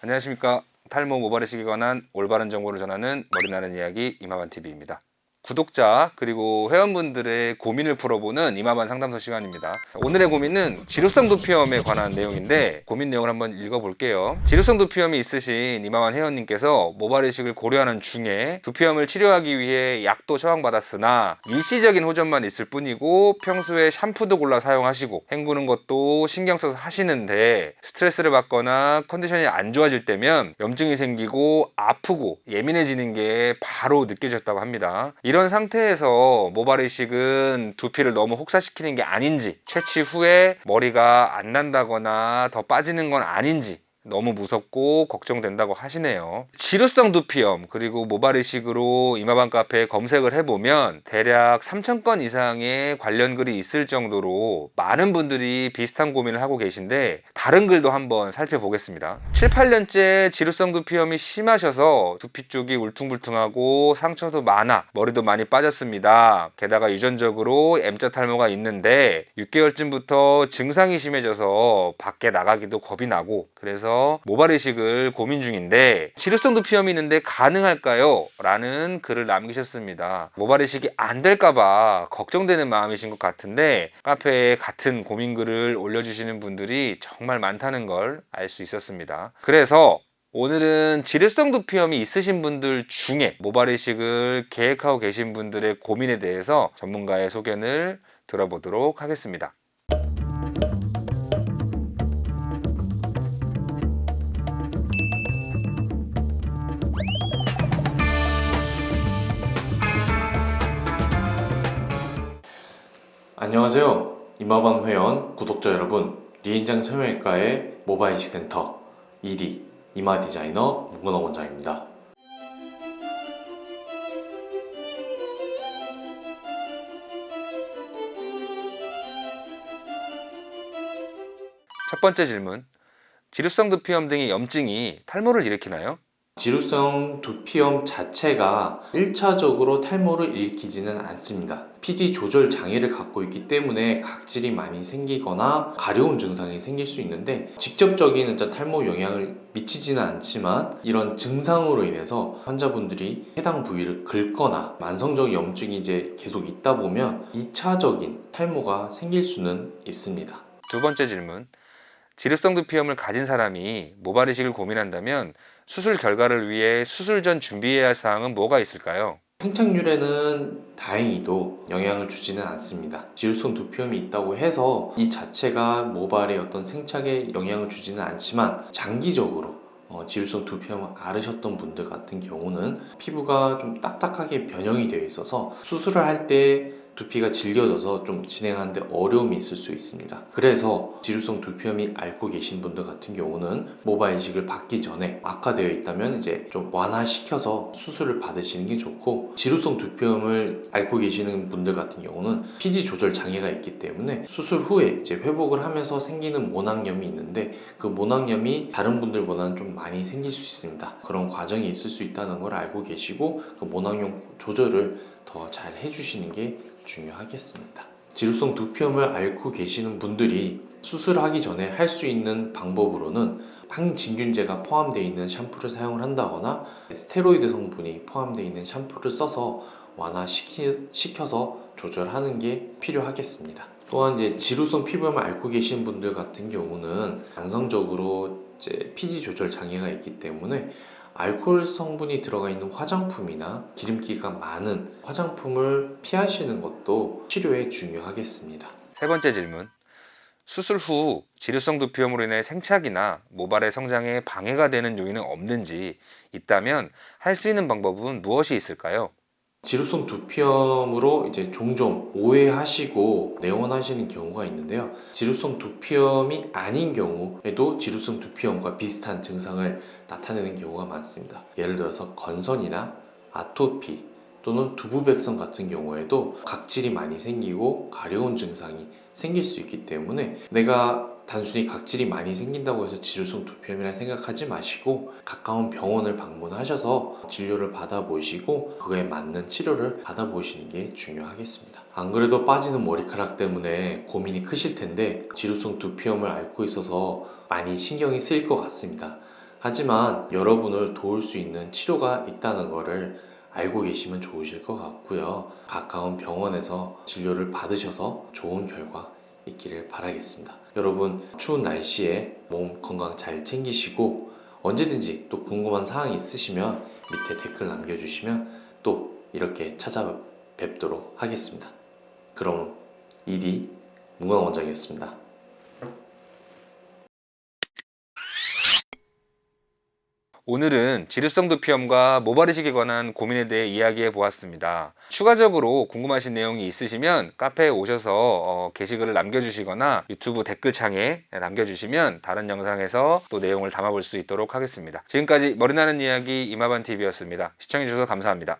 안녕하십니까 탈모 모발이식에 관한 올바른 정보를 전하는 머리나는 이야기 이마반 TV입니다. 구독자 그리고 회원분들의 고민을 풀어보는 이마반 상담소 시간입니다. 오늘의 고민은 지루성 두피염에 관한 내용인데 고민 내용을 한번 읽어볼게요. 지루성 두피염이 있으신 이마반 회원님께서 모발 이식을 고려하는 중에 두피염을 치료하기 위해 약도 처방받았으나 일시적인 호전만 있을 뿐이고 평소에 샴푸도 골라 사용하시고 헹구는 것도 신경 써서 하시는데 스트레스를 받거나 컨디션이 안 좋아질 때면 염증이 생기고 아프고 예민해지는 게 바로 느껴졌다고 합니다. 이런 상태에서 모발 이식은 두피를 너무 혹사시키는 게 아닌지 채취 후에 머리가 안 난다거나 더 빠지는 건 아닌지 너무 무섭고 걱정된다고 하시네요. 지루성 두피염 그리고 모발 이식으로 이마방 카페에 검색을 해보면 대략 3,000건 이상의 관련 글이 있을 정도로 많은 분들이 비슷한 고민을 하고 계신데 다른 글도 한번 살펴보겠습니다. 7, 8년째 지루성 두피염이 심하셔서 두피 쪽이 울퉁불퉁하고 상처도 많아 머리도 많이 빠졌습니다. 게다가 유전적으로 M자 탈모가 있는데 6개월쯤부터 증상이 심해져서 밖에 나가기도 겁이 나고 그래서 모발 이식을 고민 중인데 지루성 두피염이 있는데 가능할까요? 라는 글을 남기셨습니다. 모발 이식이 안 될까봐 걱정되는 마음이신 것 같은데 카페에 같은 고민 글을 올려주시는 분들이 정말 많다는 걸 알 수 있었습니다. 그래서 오늘은 지루성 두피염이 있으신 분들 중에 모발 이식을 계획하고 계신 분들의 고민에 대해서 전문가의 소견을 들어보도록 하겠습니다. 안녕하세요. 이마방 회원 구독자 여러분, 리인장 성형외과의 모바일 이식 센터 2D 이마 디자이너 문근호 원장입니다. 첫 번째 질문. 지루성 두피염 등의 염증이 탈모를 일으키나요? 지루성 두피염 자체가 1차적으로 탈모를 일으키지는 않습니다. 피지 조절 장애를 갖고 있기 때문에 각질이 많이 생기거나 가려운 증상이 생길 수 있는데 직접적인 탈모 영향을 미치지는 않지만 이런 증상으로 인해서 환자분들이 해당 부위를 긁거나 만성적 염증이 이제 계속 있다 보면 2차적인 탈모가 생길 수는 있습니다. 두 번째 질문. 지루성 두피염을 가진 사람이 모발 이식을 고민한다면 수술 결과를 위해 수술 전 준비해야 할 사항은 뭐가 있을까요? 생착률에는 다행히도 영향을 주지는 않습니다. 지루성 두피염이 있다고 해서 이 자체가 모발의 어떤 생착에 영향을 주지는 않지만 장기적으로 어, 지루성 두피염을 앓으셨던 분들 같은 경우는 피부가 좀 딱딱하게 변형이 되어 있어서 수술을 할 때 두피가 질겨져서 좀 진행하는데 어려움이 있을 수 있습니다. 그래서 지루성 두피염이 앓고 계신 분들 같은 경우는 모발 이식을 받기 전에 악화되어 있다면 이제 좀 완화시켜서 수술을 받으시는 게 좋고 지루성 두피염을 앓고 계시는 분들 같은 경우는 피지 조절 장애가 있기 때문에 수술 후에 이제 회복을 하면서 생기는 모낭염이 있는데 그 모낭염이 다른 분들보다는 좀 많이 생길 수 있습니다. 그런 과정이 있을 수 있다는 걸 알고 계시고 그 모낭염 조절을 더 잘 해주시는 게 중요하겠습니다. 지루성 두피염을 앓고 계시는 분들이 수술하기 전에 할 수 있는 방법으로는 항진균제가 포함되어 있는 샴푸를 사용을 한다거나 스테로이드 성분이 포함되어 있는 샴푸를 써서 완화시켜서 조절하는 게 필요하겠습니다. 또한 이제 지루성 피부염을 앓고 계신 분들 같은 경우는 만성적으로 피지 조절 장애가 있기 때문에 알코올 성분이 들어가 있는 화장품이나 기름기가 많은 화장품을 피하시는 것도 치료에 중요하겠습니다. 세 번째 질문. 수술 후 지루성 두피염으로 인해 생착이나 모발의 성장에 방해가 되는 요인은 없는지 있다면 할 수 있는 방법은 무엇이 있을까요? 지루성 두피염으로 이제 종종 오해하시고 내원하시는 경우가 있는데요. 지루성 두피염이 아닌 경우에도 지루성 두피염과 비슷한 증상을 나타내는 경우가 많습니다. 예를 들어서 건선이나 아토피 또는 두부백선 같은 경우에도 각질이 많이 생기고 가려운 증상이 생길 수 있기 때문에 내가 단순히 각질이 많이 생긴다고 해서 지루성 두피염이라 생각하지 마시고 가까운 병원을 방문하셔서 진료를 받아보시고 그에 맞는 치료를 받아보시는 게 중요하겠습니다. 안 그래도 빠지는 머리카락 때문에 고민이 크실 텐데 지루성 두피염을 앓고 있어서 많이 신경이 쓰일 것 같습니다. 하지만 여러분을 도울 수 있는 치료가 있다는 것을 알고 계시면 좋으실 것 같고요. 가까운 병원에서 진료를 받으셔서 좋은 결과 있기를 바라겠습니다. 여러분 추운 날씨에 몸 건강 잘 챙기시고 언제든지 또 궁금한 사항이 있으시면 밑에 댓글 남겨주시면 또 이렇게 찾아뵙도록 하겠습니다. 그럼 이디 문광원장이었습니다. 오늘은 지루성 두피염과 모발이식에 관한 고민에 대해 이야기해 보았습니다. 추가적으로 궁금하신 내용이 있으시면 카페에 오셔서 어, 게시글을 남겨주시거나 유튜브 댓글창에 남겨주시면 다른 영상에서 또 내용을 담아볼 수 있도록 하겠습니다. 지금까지 머리나는 이야기 이마반 TV였습니다. 시청해주셔서 감사합니다.